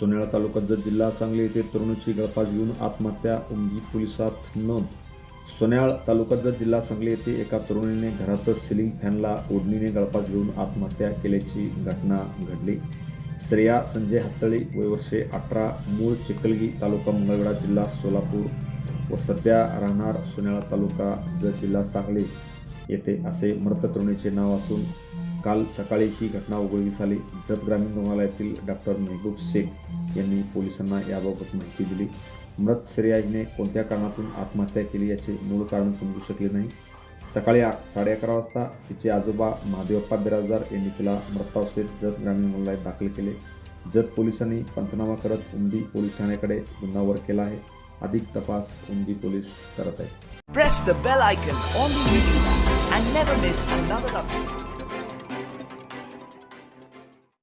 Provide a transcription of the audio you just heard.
सोनेळा तालुक्यात जत जिल्हा सांगली येथे तरुणीची गळफास घेऊन आत्महत्या उमगी पोलिसात नोंद. सोन्याळ तालुक्यात जत जिल्हा सांगली येथे एका तरुणीने घरातच सिलिंग फॅनला ओढणीने गळफास घेऊन आत्महत्या केल्याची घटना घडली. श्रेया संजय हत्तळी वय वर्षे अठरा मूळ चिखलगी तालुका मंगळवेढा जिल्हा सोलापूर व सध्या राहणार सोन्याळा तालुका जत जिल्हा सांगली येथे असे मृत तरुणीचे नाव असून काल सकाळी ही घटना उघडकीस आली. जत ग्रामीण रुग्णालयातील डॉक्टर मेहबूब शेख यांनी पोलिसांना याबाबत माहिती दिली. मृत श्रेयाईने कोणत्या कारणातून आत्महत्या केली याचे मूळ कारण समजू शकले नाही. सकाळी साडे अकरा वाजता तिचे आजोबा महादेवप्पा बिराजदार यांनी तिला मृतावस्थेत जत ग्रामीण रुग्णालयात दाखल केले. जत पोलिसांनी पंचनामा करत उमदी पोलीस ठाण्याकडे गुन्हा वर केला आहे. अधिक तपास उमदी पोलीस करत आहेत.